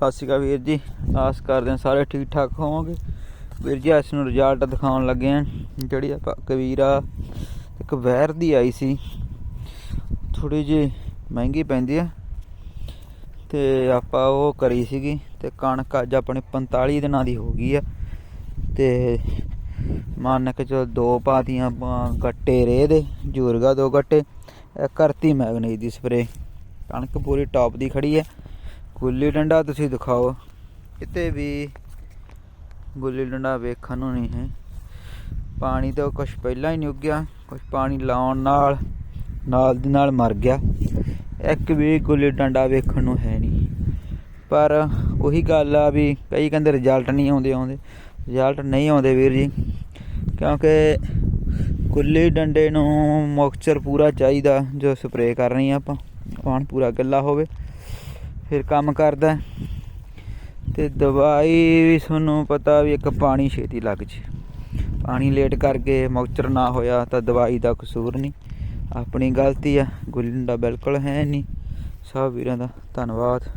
ਸਤਿ ਸ਼੍ਰੀ ਅਕਾਲ ਵੀਰ ਜੀ। ਆਸ ਕਰਦੇ ਹਾਂ ਸਾਰੇ ਠੀਕ ਠਾਕ ਹੋਵੋਗੇ। ਵੀਰ ਜੀ ਇਸ ਨੂੰ ਰਿਜ਼ਲਟ ਦਿਖਾਉਣ ਲੱਗੇ ਆਂ ਜਿਹੜੀ ਆਪਾਂ ਕਬੀਰਾ ਇੱਕ ਵੈਰ ਦੀ ਆਈ ਸੀ। ਥੋੜੀ ਜਿਹੀ ਮਹਿੰਗੀ ਪੈਂਦੀ ਆ। ਤੇ ਆਪਾਂ ਉਹ ਕਰੀ ਸੀਗੀ ਤੇ ਕਣਕ ਅੱਜ ਆਪਣੀ 45 ਦਿਨਾਂ ਦੀ ਹੋ ਗਈ ਆ। ਤੇ ਮੰਨ ਕੇ ਚਲੋ ਦੋ ਪਾਤੀਆਂ ਗੱਟੇ ਰੇ ਦੇ, ਜੂਰਗਾ ਦੋ ਗੱਟੇ ਇਹ ਕਰਤੀ ਮੈਗਨੀਜ ਦੀ ਸਪਰੇ ਕਣਕ ਪੂਰੀ ਟੌਪ ਦੀ ਖੜੀ ਹੈ ਗੁੱਲੀ ਡੰਡਾ ਤੁਸੀਂ ਦਿਖਾਓ। ਕਿਤੇ ਵੀ ਗੁੱਲੀ ਡੰਡਾ ਵੇਖਣ ਨੂੰ ਨਹੀਂ ਹੈ। ਪਾਣੀ ਤਾਂ ਕੁਝ ਪਹਿਲਾਂ ਹੀ ਨਹੀਂ ਉੱਗਿਆ ਕੁਝ ਪਾਣੀ ਲਾਉਣ ਨਾਲ ਨਾਲ ਦੀ ਨਾਲ ਮਰ ਗਿਆ। ਇੱਕ ਵੀ ਗੁੱਲੀ ਡੰਡਾ ਵੇਖਣ ਨੂੰ ਹੈ ਨਹੀਂ। ਪਰ ਉਹੀ ਗੱਲ ਆ ਵੀ ਕਈ ਕਹਿੰਦੇ ਰਿਜ਼ਲਟ ਨਹੀਂ ਆਉਂਦੇ ਆਉਂਦੇ। ਰਿਜ਼ਲਟ ਨਹੀਂ ਆਉਂਦੇ ਵੀਰ ਜੀ, ਕਿਉਂਕਿ ਗੁੱਲੀ ਡੰਡੇ ਨੂੰ ਮੋਇਸਚਰ ਪੂਰਾ ਚਾਹੀਦਾ, ਜੋ ਸਪਰੇਅ ਕਰਨੀ ਆ ਆਪਾਂ। ਪਾਣ ਪੂਰਾ ਗੱਲਾ ਹੋਵੇ। ਫਿਰ ਕੰਮ ਕਰਦਾ ਤੇ ਦਵਾਈ ਵੀ ਤੁਹਾਨੂੰ ਪਤਾ ਵੀ ਇੱਕ ਪਾਣੀ ਛੇਤੀ ਲੱਗ ਜੇ। ਪਾਣੀ ਲੇਟ ਕਰਕੇ ਮੌਚਰ ਨਾ ਹੋਇਆ ਤਾਂ ਦਵਾਈ ਦਾ ਕਸੂਰ ਨਹੀਂ। ਆਪਣੀ ਗਲਤੀ ਆ ਗੁੱਲੀ ਡੰਡਾ ਬਿਲਕੁਲ ਹੈ ਨਹੀਂ। ਸਭ ਵੀਰਾਂ ਦਾ ਧੰਨਵਾਦ।